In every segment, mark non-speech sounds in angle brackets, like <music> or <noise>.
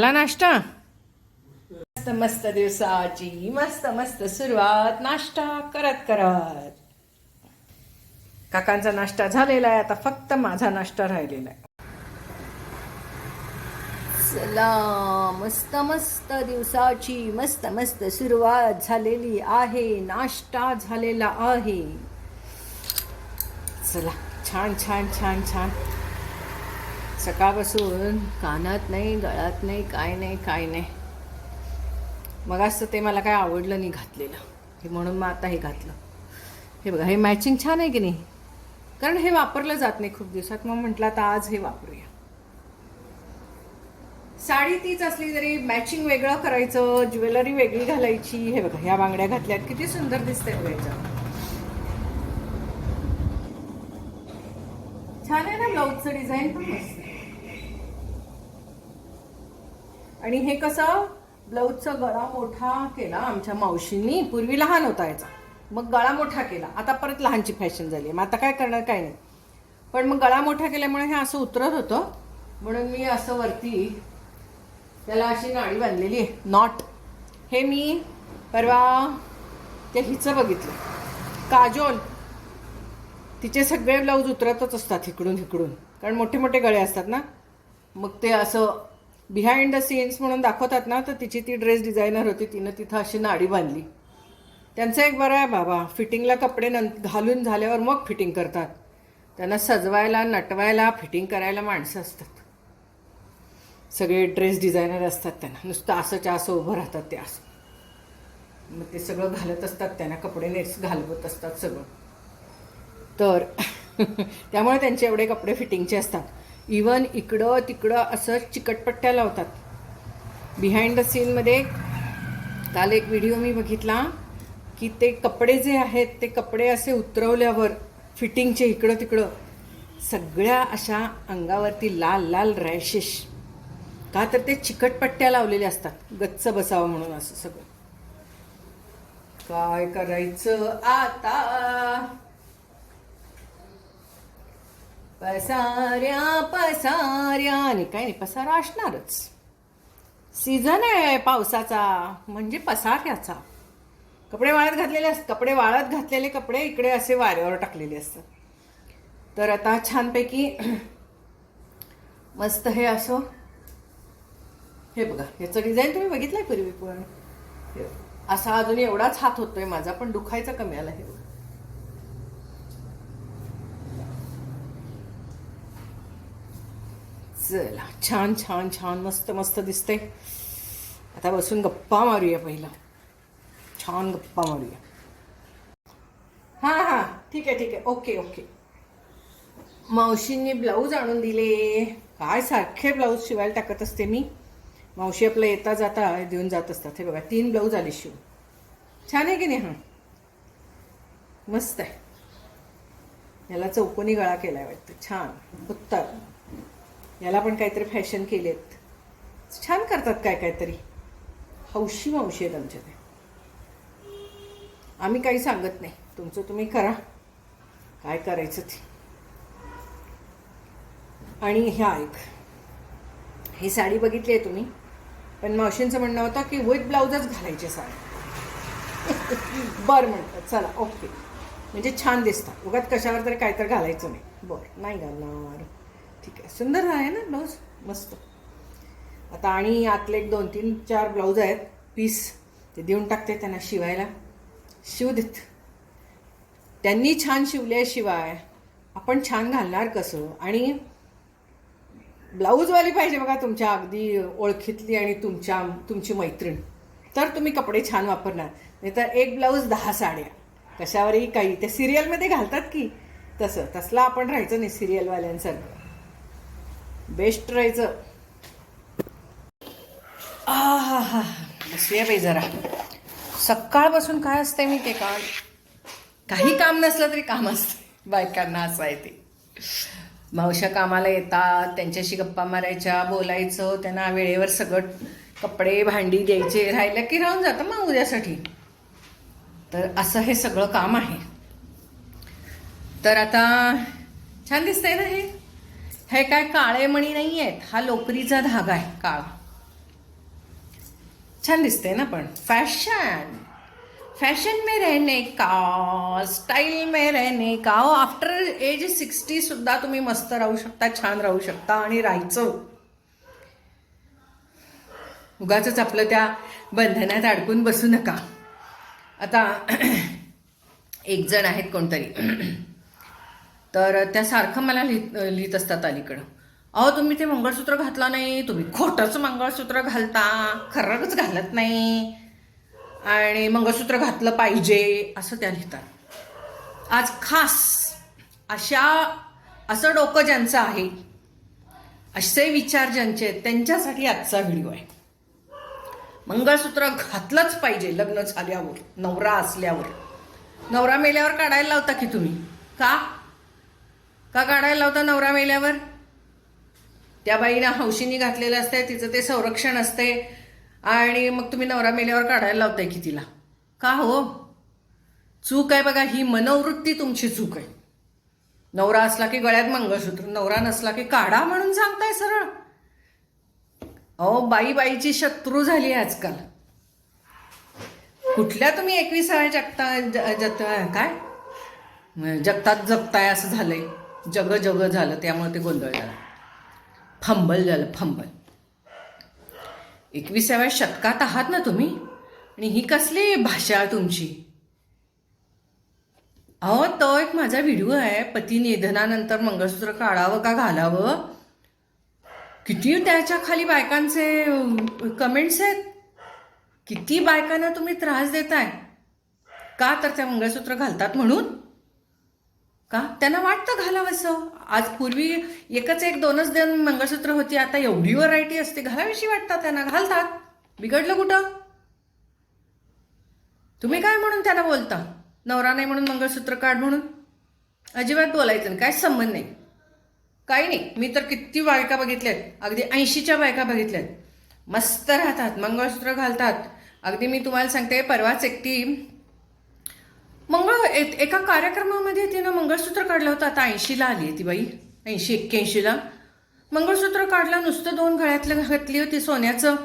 झाला नाश्ता? मस्त मस्त दिवसाची मस्त मस्त सुरुवात. नाश्ता करत करत. काकांचा नाश्ता झालेला आहे आता फक्त माझा नाश्ता राहिलेला आहे. चला मस्त मस्त दिवसाची मस्त मस्त सुरुवात झालेली आहे नाश्ता झालेला आहे. चला छान छान छान छान. सकाळपासून कानात नाही गळात नाही काय नाही काय नाही. मग असं ते मला काय आवडलं नाही घातलेलं. हे म्हणून मग आता हे घातलं. हे बघा हे मॅचिंग छान आहे की नाही? कारण हे वापरलं जात नाही खूप दिवसात. मग म्हटलं आता आज हे वापरूया. साडी तीच असली तरी मॅचिंग वेगळं करायचं ज्वेलरी वेगळी घालायची. हे बघा ह्या बांगड्या घातल्यात. किती सुंदर दिसते बघा छान आहे ना ब्लाऊजचं डिझाईन पण मस्त आहे. आणि हे कसं ब्लाऊजचा गळा मोठा केला आमच्या मावशींनी पूर्वी लहान होता याचा. मग गळा मोठा केला. आता परत लहानची फॅशन झाली आहे. मग आता काय करणार काय नाही. पण मग गळा मोठा केल्यामुळे हे असं उतरत होतं. म्हणून मी असं वरती त्याला अशी नाडी बांधलेली आहे. नॉट हे मी परवा ते हिचं बघितलं. काजोल. तिचे सगळे ब्लाऊज उतरतच असतात इकडून इकडून कारण मोठे मोठे गळे असतात ना. मग ते असं बिहाइंड द सीन्स म्हणून दाखवतात ना तर तिची ती ड्रेस डिझायनर होती तिनं तिथं अशी नाडी बांधली. त्यांचं एक बरं आहे बाबा फिटिंगला कपडे नं घालून झाल्यावर मग फिटिंग करतात. त्यांना सजवायला नटवायला फिटिंग करायला माणसं असतात. सगळे ड्रेस डिझायनर असतात त्यांना. नुसतं असंच्या असं उभं राहतात ते असं. मग ते सगळं घालत असतात त्यांना कपडे नेस घालवत असतात सगळं. तर <laughs> त्यामुळे त्यांचे एवढे कपडे फिटिंगचे असतात. इवन इकडं तिकडं असं चिकटपट्ट्या लावतात. बिहाइंड द सीनमध्ये काल एक व्हिडिओ मी बघितला की ते कपडे जे आहेत ते कपडे असे उतरवल्यावर फिटिंगचे इकडं तिकडं सगळ्या अशा अंगावरती लाल लाल रॅशेस. का तर ते चिकटपट्ट्या लावलेल्या असतात. गच्च बसावं म्हणून असं सगळं. काय करायचं आता? पसाऱ्या पसाऱ्या. आणि काय नाही पसारा असणारच. सीझन आहे पावसाचा म्हणजे पसाऱ्याचा. कपडे वाळत घातलेले असतात कपडे वाळत घातलेले कपडे इकडे असे वाऱ्यावर टाकलेले असतात. तर आता छानपैकी मस्त हे असो. हे बघा याचं डिझाईन तुम्ही बघितलंय पूर्वी पण हे असा अजून एवढाच हात होतोय माझा पण दुखायचा कमी आला हे बघा. चला छान छान छान मस्त मस्त दिसते आता बसून गप्पा मारूया पहिला. छान गप्पा मारूया. हां हां ठीक आहे ठीक आहे. Okay okay. मावशींनी ब्लाऊज आणून दिले. काय सारखे ब्लाऊज शिवायला टाकत असते मी. मावशी आपलं येता जाता देऊन जात असतात. हे बघा तीन ब्लाऊज आले शिव. छान आहे की नाही? हां. मस्त आहे. याला चौकोनी गळा केलाय वाटतं. छान. उत्तर. याला पण काहीतरी फॅशन केलेत. छान करतात काय काहीतरी. हौशी मावशी आहेत आमच्या ते. आम्ही काही सांगत नाही. तुमचं तुम्ही करा. काय करायचं ते. आणि ह्या ऐक ही साडी बघितली आहे तुम्ही? पण मावशींचं म्हणणं होतं की विथ ब्लाऊजच घालायची साडी. <laughs> बरं म्हणतात. चला ओके म्हणजे छान दिसतात. उगाच कशावर तरी काय तर घालायचं नाही. बरं नाही घालणार. ठीक आहे. सुंदर आहे ना ब्लाऊज मस्त. आता आणि आतले एक दोन तीन चार ब्लाऊज आहेत. पीस ते देऊन टाकते त्यांना शिवायला. शिव देत. त्यांनी छान शिवल्याशिवाय आपण छान घालणार कसं? आणि ब्लाऊजवाली पाहिजे बघा तुमच्या. अगदी ओळखीतली आणि तुमच्या तुमची मैत्रीण. तर तुम्ही कपडे छान वापरणार. नाही तर एक ब्लाऊज दहा साड्या. कशावरही काही. ते सिरियलमध्ये घालतात की? तसं. तसला आपण राहायचं नाही सिरियलवाल्यांसारखं बेस्ट राहायचं. आहा बसूया बाई जरा. सकाळपासून काय असते मी ते का? काही काम नसलं तरी काम असते बायकांना असं आहे ते. मावश्या कामाला येतात त्यांच्याशी गप्पा मारायच्या बोलायचं त्यांना वेळेवर सगळं कपडे भांडी द्यायचे राहिलं की राहून जातं मग उद्यासाठी. तर असं हे सगळं काम आहे. तर आता छान दिसतंय ना हे? हे काय काळे मणी नाही आहेत हा लोकरीचा धागा आहे काळा. छान दिसते ना पण. फॅशन फॅशन में रहने का स्टाईल में रहने का. आफ्टर एज सिक्स्टी सुद्धा तुम्ही मस्त राहू शकता छान राहू शकता आणि राहायचं. उगाच आपलं त्या बंधनात अडकून बसू नका. आता <clears throat> एक जण आहेत कोणतरी. <clears throat> तर त्या सारखं मला लिहित लिहित असतात अलीकडं. अहो तुम्ही ते मंगळसूत्र घातलं नाही तुम्ही खोटंच मंगळसूत्र घालता खरंच घालत नाही. आणि मंगळसूत्र घातलं पाहिजे असं त्या लिहितात. आज खास अशा असं डोकं ज्यांचं आहे असे विचार ज्यांचे आहेत त्यांच्यासाठी आजचा व्हिडिओ आहे. मंगळसूत्र घातलंच पाहिजे लग्न झाल्यावर नवरा असल्यावर. नवरा मेल्यावर काढायला लावता की तुम्ही? का? का काढायला लावता नवरा मेल्यावर? त्या बाईनं हौशीनी घातलेलं असतंय तिचं ते संरक्षण असते आणि मग तुम्ही नवरा मेल्यावर काढायला लावताय की तिला? का हो? चूक आहे बघा ही मनोवृत्ती तुमची चूक आहे. नवरा असला की गळ्यात मंगळसूत्र नवरा नसला की काढा म्हणून सांगताय सरळ. अहो बाई बाईची शत्रू झाली आहे आजकाल. कुठल्या तुम्ही एकविसाव्या जगता ज- जत काय? जगतात जगताय असं झालंय. जगं जगं झालं त्यामुळे ते गोंधळ झाला. फंबल झालं फंबल. एकविसाव्या शतकात आहात ना तुम्ही? आणि ही कसली भाषा तुमची? अहो तो एक माझा व्हिडिओ आहे पती निधनानंतर मंगळसूत्र काढावं का घालावं? किती त्याच्याखाली बायकांचे कमेंट्स आहेत? किती बायकांना तुम्ही त्रास देताय? का तर त्या मंगळसूत्र घालतात म्हणून? का? त्यांना वाटतं घालावंसं. आज पूर्वी एकच एक दोनच दोन मंगळसूत्र होती आता एवढी व्हरायटी असते. घालाविषयी वाटतात त्यांना. घालतात. बिघडलं कुठं? तुम्ही काय म्हणून त्यांना बोलता? नवरा नाही म्हणून मंगळसूत्र काढ म्हणून? अजिबात बोलायचं काय संबंध नाही. काही नाही. मी तर किती बायका बघितल्यात. अगदी ऐंशीच्या बायका बघितल्यात. मस्त राहतात. मंगळसूत्र घालतात. अगदी मी तुम्हाला सांगते परवाच एकटी ए- एका कार्यक्रमामध्ये तिनं मंगळसूत्र काढलं होतं. आता ऐंशीला आली आहे ती बाई. ऐंशी एक्क्याऐंशीला. मंगळसूत्र काढलं नुसतं दोन गळ्यातलं घातली होती सोन्याचं.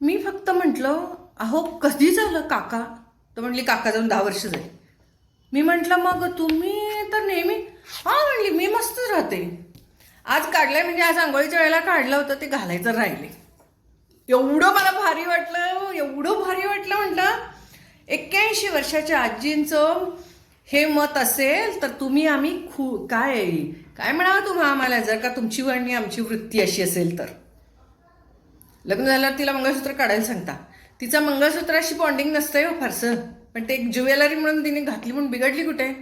मी फक्त म्हटलं अहो कधी झालं काका? तर म्हटली काका जाऊन दहा वर्ष झाली. मी म्हटलं मग तुम्ही तर नेहमी हा म्हणली मी मस्तच राहते. आज काढलंय म्हणजे आज आंघोळीच्या वेळेला काढलं होतं ते घालायचं राहिले. एवढं मला भारी वाटलं एवढं भारी वाटलं म्हटलं एक्क्याऐंशी वर्षाच्या आजींचं हे मत असेल तर तुम्ही आम्ही खू काय काय म्हणावं तुम्हा आम्हाला? जर का तुमची आणि आमची वृत्ती अशी असेल तर. लग्न झाल्यावर तिला मंगळसूत्र काढायला सांगता. तिचं मंगळसूत्राशी बॉन्डिंग नसतंय हो फारसं. पण ते एक ज्वेलरी म्हणून तिने घातली म्हणून बिघडली कुठे?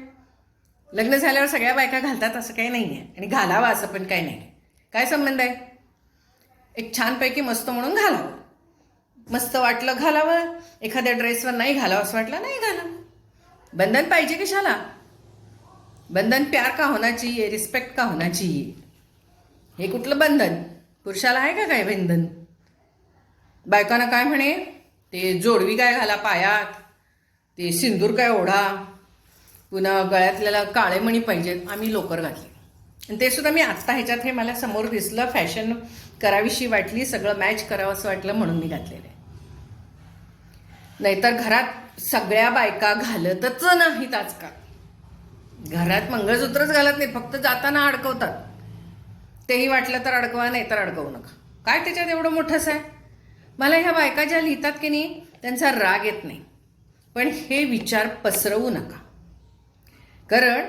लग्न झाल्यावर सगळ्या बायका घालतात असं काही नाही आहे आणि घालावं असं पण काही नाही काय संबंध आहे? एक छानपैकी मस्त म्हणून घालावं. मस्त वाटलं घालावं. एखाद्या ड्रेसवर नाही घालावं असं वाटलं नाही घालावं बंधन पाहिजे कशाला? बंधन प्यार का होना चाहिए रिस्पेक्ट का होना चाहिए हे कुठलं बंधन? पुरुषाला आहे का काय बंधन? बायकांना काय म्हणे? ते जोडवी काय घाला पायात ते सिंदूर काय ओढा. पुन्हा गळ्यातल्याला काळे मणी पाहिजेत आम्ही लोकर घातली. आणि ते सुद्धा मी आत्ता ह्याच्यात हे मला समोर दिसलं फॅशन करावीशी वाटली सगळं मॅच करावं असं वाटलं म्हणून मी घातलेलं आहे. नाहीतर घरात सगळ्या बायका घालतच नाहीत आजकाल. घरात मंगळसूत्रच घालत नाही फक्त जाताना अडकवतात. तेही वाटलं तर अडकवा नाही तर अडकवू नका. काय त्याच्यात एवढं मोठंच आहे? मला ह्या बायका ज्या लिहितात की नाही त्यांचा राग येत नाही. पण हे विचार पसरवू नका. कारण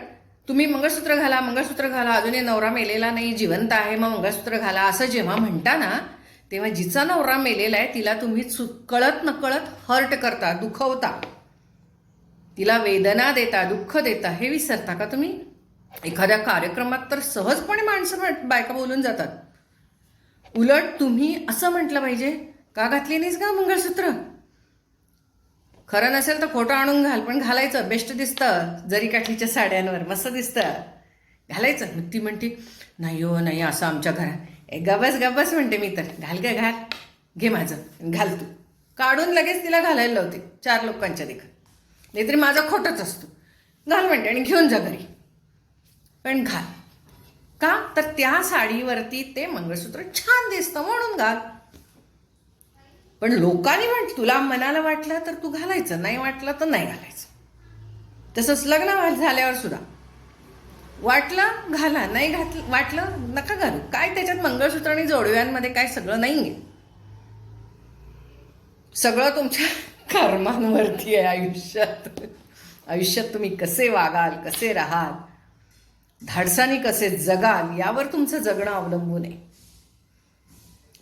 तुम्ही मंगळसूत्र घाला मंगळसूत्र घाला अजूनही नवरा मेलेला नाही जिवंत आहे मग मंगळसूत्र घाला असं जेव्हा म्हणता ना तेव्हा जिचा नवरा मेलेला आहे तिला तुम्ही चु कळत नकळत हर्ट करता दुखवता. तिला वेदना देता दुःख देता हे विसरता का तुम्ही? एखाद्या कार्यक्रमात तर सहजपणे माणसं बायका बोलून जातात. उलट तुम्ही असं म्हटलं पाहिजे का घातली नाहीस का मंगळसूत्र? खरं नसेल तर खोटं आणून घाल पण घालायचं बेस्ट दिसतं जरी काठीच्या साड्यांवर मस्त दिसतं. घालायचं. ती म्हणते नाही हो नाही असं आमच्या घरात गबस गबस म्हणते मी तर. घाल ग घाल. घे माझं. घाल तू. काढून लगेच तिला घालायला लावते. चार लोकांच्या देखत नाहीतरी माझं खोटंच असतो. घाल म्हणते आणि घेऊन जा घरी. पण घाल. का? तर त्या साडीवरती ते मंगळसूत्र छान दिसतं म्हणून घाल. पण लोकांनी म्हण तुला मनाला वाटलं तर तू घालायचं. नाही वाटलं तर नाही घालायचं. तसंच लग्न झाल्यावर सुद्धा. वाटलं घाला. नाही घातलं वाटलं नका घालू. काय त्याच्यात मंगळसूत्र आणि जोडव्यांमध्ये काय सगळं नाही आहे सगळं तुमच्या <laughs> कर्मांवरती आहे आयुष्यात. आयुष्यात तुम्ही कसे वागाल कसे राहाल धाडसाने कसे जगाल यावर तुमचं जगणं अवलंबून आहे.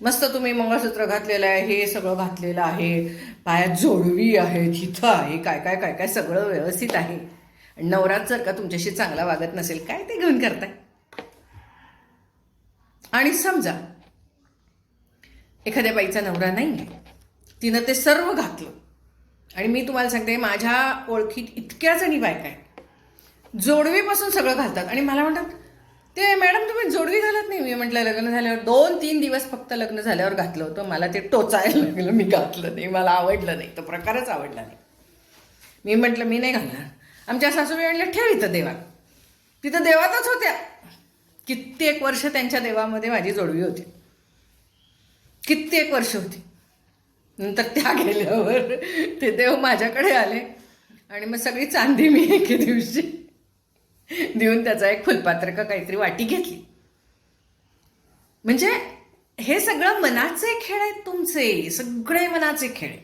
मस्त तुम्ही मंगळसूत्र घातलेलं आहे हे सगळं घातलेलं आहे पायात जोडवी आहे तिथं आहे काय काय काय काय सगळं व्यवस्थित आहे. नवराच जर का तुमच्याशी चांगला वागत नसेल काय ते घेऊन करताय? आणि समजा एखाद्या बाईचा नवरा नाही आहे तिनं ते सर्व घातलं आणि मी तुम्हाला सांगते माझ्या ओळखीत इतक्या जणी बायका आहेत जोडवीपासून सगळं घालतात आणि मला म्हणतात ते मॅडम तुम्ही जोडवी घालत नाही? मी म्हटलं लग्न झाल्यावर दोन तीन दिवस फक्त लग्न झाल्यावर घातलं होतं मला ते टोचायला लागलं मी घातलं नाही मला आवडलं नाही तो प्रकारच आवडला नाही. मी म्हटलं मी नाही घालणार. आमच्या सासूबाई म्हणलं ठेव इथं देवात. तिथं देवातच होत्या. कित्येक वर्ष त्यांच्या देवामध्ये माझी जोडवी होती. कित्येक वर्ष होती. नंतर त्या गेल्यावर ते देव माझ्याकडे आले आणि मग सगळी चांदी मी एके दिवशी देऊन त्याचा एक फुलपात्र का काहीतरी वाटी घेतली. म्हणजे हे सगळं मनाचे खेळ आहेत तुमचे. सगळे मनाचे खेळ आहे.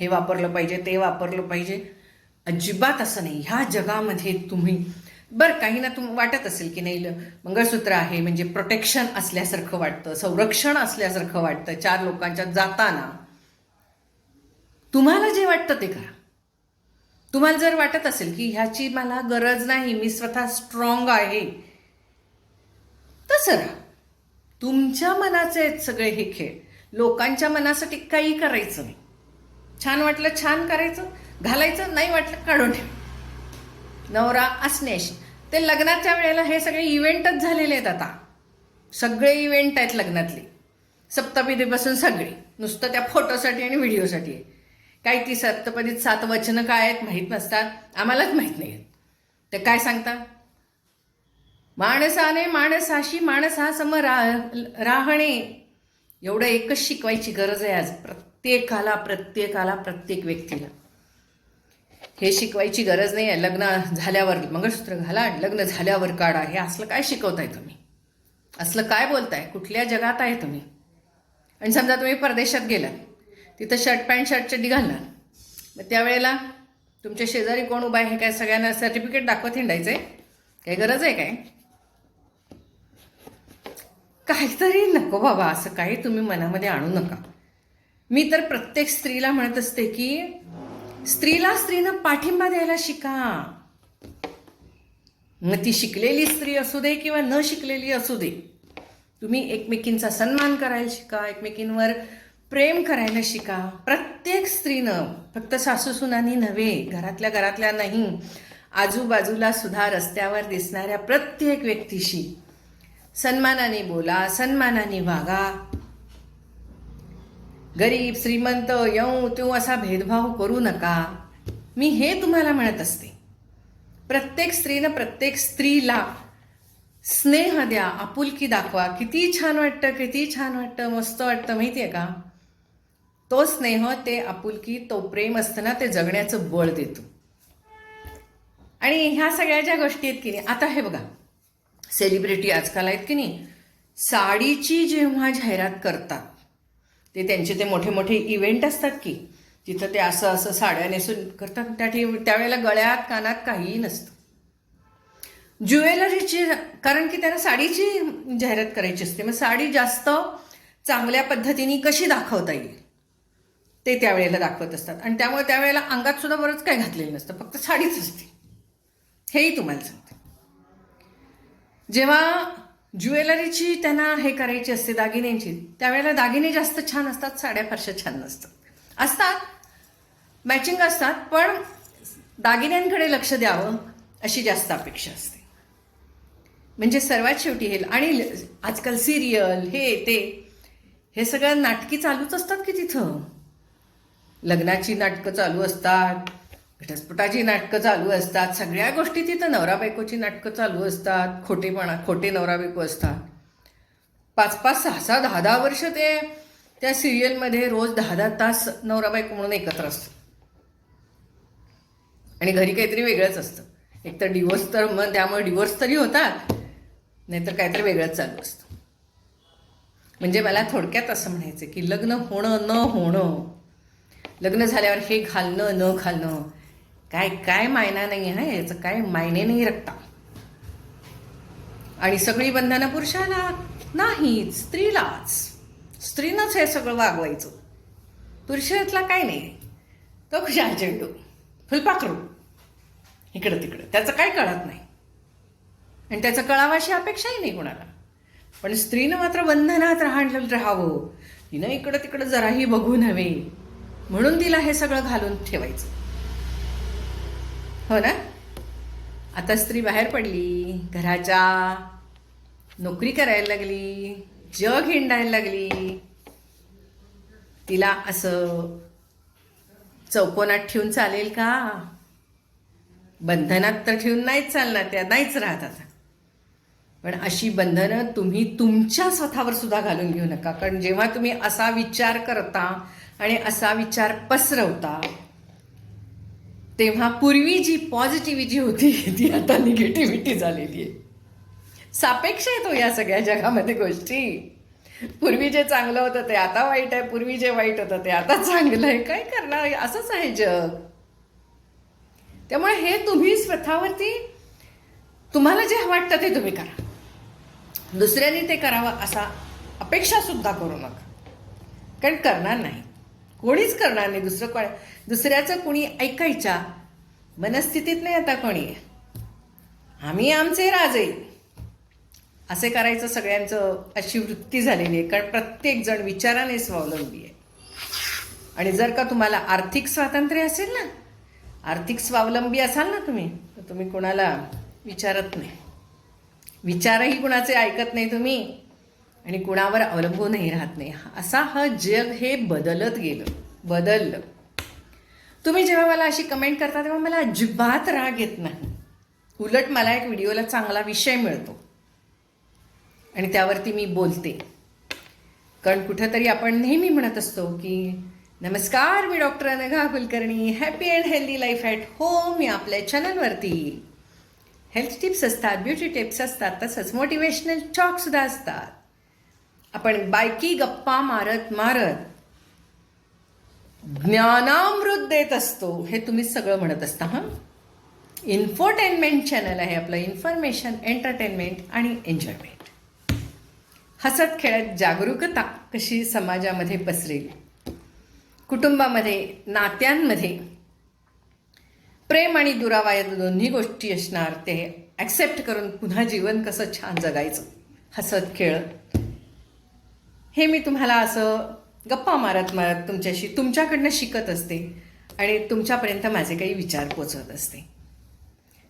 हे वापरलं पाहिजे ते वापरलं पाहिजे. अजिबात असं नाही. ह्या जगामध्ये तुम्ही बरं काही ना तुम वाटत असेल की नाही मंगळसूत्र आहे म्हणजे प्रोटेक्शन असल्यासारखं वाटतं संरक्षण असल्यासारखं वाटतं चार लोकांच्या जाताना. तुम्हाला जे वाटतं ते करा. तुम्हाला जर वाटत असेल की ह्याची मला गरज नाही मी स्वतः स्ट्रॉंग आहे तसं तुमच्या मनाचे आहेत सगळे हे खेळ. लोकांच्या मनासाठी काही करायचं नाही. छान वाटलं छान करायचं. घालायचं नाही वाटलं काढून ठेव. नवरा असण्याशी ते लग्नाच्या वेळेला हे सगळे इव्हेंटच झालेले आहेत आता. सगळे इव्हेंट आहेत लग्नातले. सप्तपदीपासून सगळे. नुसतं त्या फोटोसाठी आणि व्हिडिओसाठी आहे काय ती सप्तपदीत सात वचनं काय आहेत माहीत नसतात. आम्हालाच माहीत नाही आहेत ते काय सांगतात माणसाने माणसाशी माणसासम रा राहणे. एवढं एकच शिकवायची गरज आहे आज. प्रत्येकाला प्रत्येकाला प्रत्येक व्यक्तीला. हे शिकवायची गरज नाही आहे. लग्न झाल्यावर मंगळसूत्र घाला आणि लग्न झाल्यावर काढा. हे असलं काय शिकवताय तुम्ही? असलं काय बोलताय? कुठल्या जगात आहे तुम्ही? आणि समजा तुम्ही परदेशात गेलात. तिथं शर्ट पॅन्ट शर्ट चड्डी घालणार मग त्यावेळेला तुमच्या शेजारी कोण उभा आहे काय सगळ्यांना सर्टिफिकेट दाखवत हिंडायचंय? काही गरज आहे काय? काहीतरी नको बाबा. असं काही तुम्ही मनामध्ये आणू नका. मी तर प्रत्येक स्त्रीला म्हणत असते की स्त्रीला स्त्रीनं पाठिंबा द्यायला शिका. मग ती शिकलेली स्त्री असू दे किंवा न शिकलेली असू दे तुम्ही एकमेकींचा सन्मान करायला शिका एकमेकींवर प्रेम करायला शिका. प्रत्येक स्त्रीनं फक्त सासूसुनानी नव्हे घरातल्या घरातल्या नाही आजूबाजूला सुद्धा रस्त्यावर दिसणाऱ्या प्रत्येक व्यक्तीशी सन्मानाने बोला सन्मानाने वागा. गरीब श्रीमंत यऊ त्यो असा भेदभाव करू नका. मी हे तुम्हाला म्हणत असते. प्रत्येक स्त्रीनं प्रत्येक स्त्रीला स्नेह द्या आपुलकी दाखवा. किती छान वाटतं किती छान वाटतं मस्त वाटतं माहिती आहे का? तो स्नेह ते आपुलकी तो प्रेम असतं ना ते जगण्याचं बळ देतो. आणि ह्या सगळ्या ज्या गोष्टी आहेत की नाही आता हे बघा. सेलिब्रिटी आजकाल आहेत की नाही साडीची जेव्हा जाहिरात करतात ते त्यांचे ते मोठे मोठे इव्हेंट असतात की तिथं ते असं असं साड्या नेसून करतात. त्या ठिक त्यावेळेला गळ्यात कानात काहीही नसतं. ज्वेलरीची कारण की त्यांना साडीची जाहिरात करायची असते. मग साडी जास्त चांगल्या पद्धतीने कशी दाखवता येईल? ते त्यावेळेला दाखवत असतात. आणि त्यामुळे त्यावेळेला अंगात सुद्धा बरंच काय घातलेलं नसतं. फक्त साडीच असते. हेही तुम्हाला सांगते. जेव्हा ज्वेलरीची त्यांना हे करायची असते दागिन्यांची. त्यावेळेला दागिने जास्त छान असतात साड्या फारशा छान नसतात. असतात मॅचिंग असतात पण दागिन्यांकडे लक्ष द्यावं अशी जास्त अपेक्षा असते. म्हणजे सर्वात शेवटी हे आणि ल- आजकाल सिरियल हे ते हे सगळं नाटकी चालूच असतात की तिथं? लग्नाची नाटकं चालू असतात घटस्फोटाची नाटकं चालू असतात. सगळ्या गोष्टी तिथं नवरा बायकोची नाटकं चालू असतात. खोटेपणा खोटे नवरा बायको असतात. पाच पाच सहा सहा दहा दहा वर्ष ते त्या सिरियलमध्ये रोज दहा दहा तास नवरा बायको म्हणून एकत्र असतो. आणि घरी काहीतरी वेगळंच असतं. एक तर डिवोर्स तर मग त्यामुळे डिवोर्स तरी होतात नाहीतर काहीतरी वेगळंच चालू असतं. म्हणजे मला थोडक्यात असं म्हणायचं की लग्न होणं न होणं लग्न झाल्यावर हे घालणं न घालणं काय काय मायना नाही आहे याचं काय मायने नाही रक्ता. आणि सगळी बंधनं पुरुषाला नाहीच स्त्रीलाच. स्त्रीनंच हे सगळं वागवायचं. पुरुषातला काय नाही. तो खुशा चेंडू फुलपाखरू. इकडं तिकडं. त्याचं काय कळत नाही. आणि त्याचं कळावाशी अपेक्षाही नाही कोणाला. पण स्त्रीनं मात्र बंधनात राहणलं राहावं. तिनं इकडं तिकडं जराही बघू नव्हे. म्हणून तिला हे सगळं घालून ठेवायचं. हो ना? आता स्त्री बाहेर पडली घराच्या नोकरी करायला लागली जग हिंडायला लागली. तिला असं चौकोनात ठेवून चालेल का? बंधनात तर ठेवून नाहीच चालणार त्या नाहीच राहत आता. पण अशी बंधनं तुम्ही तुमच्या स्वतःवर सुद्धा घालून घेऊ नका. कारण जेव्हा तुम्ही असा विचार करता आणि असा विचार पसरवता तेव्हा पूर्वी जी पॉझिटिव्हिटी होती ती आता निगेटिव्हिटी झालेली आहे. सापेक्ष येतो या सगळ्या जगामध्ये गोष्टी. पूर्वी जे चांगलं होतं ते आता वाईट आहे पूर्वी जे वाईट होतं ते आता चांगलं आहे. काय करणार? असंच आहे जग. त्यामुळे हे तुम्ही स्वतःवरती तुम्हाला जे वाटतं ते तुम्ही करा. दुसऱ्यांनी ते करावं असा अपेक्षा सुद्धा करू नका. कारण करणार नाही. कोणीच करणार नाही. दुसरं कोण? दुसऱ्याचं कुणी ऐकायच्या? मनस्थितीत नाही आता कोणी. आम्ही आमचे राजे. असे करायचं सगळ्यांचं अशी वृत्ती झालेली आहे कारण प्रत्येक जण विचाराने स्वावलंबी आहे. आणि जर का तुम्हाला आर्थिक स्वातंत्र्य असेल ना आर्थिक स्वावलंबी असाल ना तुम्ही तर तुम्ही कोणाला विचारत नाही. विचारही कुणाचे ऐकत नाही तुम्ही आणि कुणावर अवलंबूनही राहत नाही. असा हा जग हे बदलत गेलं. बदललं. तुम्ही जेव्हा मला अशी कमेंट करता तेव्हा मला अजिबात राग येत नाही. उलट मला एक व्हिडिओला चांगला विषय मिळतो. आणि त्यावरती मी बोलते. कारण कुठंतरी आपण नेहमी म्हणत असतो की नमस्कार मी doctor Anagha Kulkarni. Happy and healthy life at home मी आपल्या चॅनलवरती हेल्थ टिप्स असतात ब्युटी टिप्स असतात तसंच मोटिवेशनल टॉकसुद्धा असतात. आपण बायकी गप्पा मारत मारत ज्ञानामृत देत असतो हे तुम्ही सगळं म्हणत असता हां? इन्फोटेनमेंट चॅनल आहे आपलं इन्फॉर्मेशन एंटरटेनमेंट आणि एन्जॉयमेंट हसत खेळत जागरूकता कशी समाजामध्ये पसरेल? कुटुंबामध्ये नात्यांमध्ये? प्रेम आणि दुरावा या दोन्ही गोष्टी असणार ते ॲक्सेप्ट करून पुन्हा जीवन कसं छान जगायचं? हसत खेळत. हे मी तुम्हाला असं गप्पा मारत मारत तुमच्याशी तुमच्याकडनं शिकत असते आणि तुमच्यापर्यंत माझे काही विचार पोचवत असते.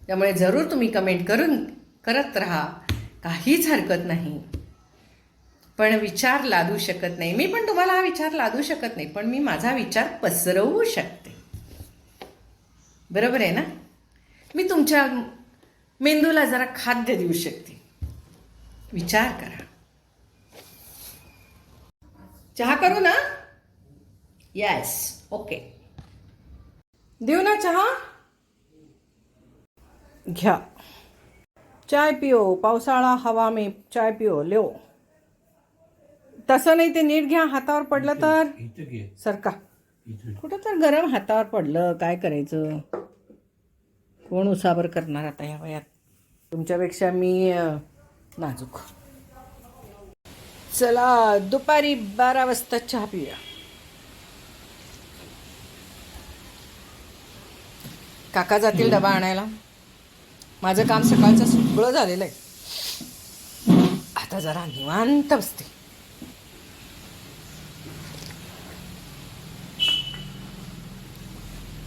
त्यामुळे जरूर तुम्ही कमेंट करून करत राहा. काहीच हरकत नाही. पण विचार लादू शकत नाही. मी पण तुम्हाला हा विचार लादू शकत नाही पण मी माझा विचार पसरवू शकते. बरोबर आहे ना? मी तुमच्या मेंदूला जरा खाद्य देऊ शकते. विचार करा. चहा करू ना? येस ओके देऊ ना चहा? घ्या. चाय पिओ पावसाळा हवा में चाय पिओ लो तसं नाही ते नीट घ्या हातावर पडलं तर. सरका. कुठं तर गरम हातावर पडलं काय करायचं? कोण उसाबर करणार आता या वयात? तुमच्यापेक्षा मी नाजूक. चला दुपारी बारा वाजता चहा पिऊया. काका जातील डबा आणायला. माझं काम सकाळचं सगळं झालेलं आहे. आता जरा निवांत बसते.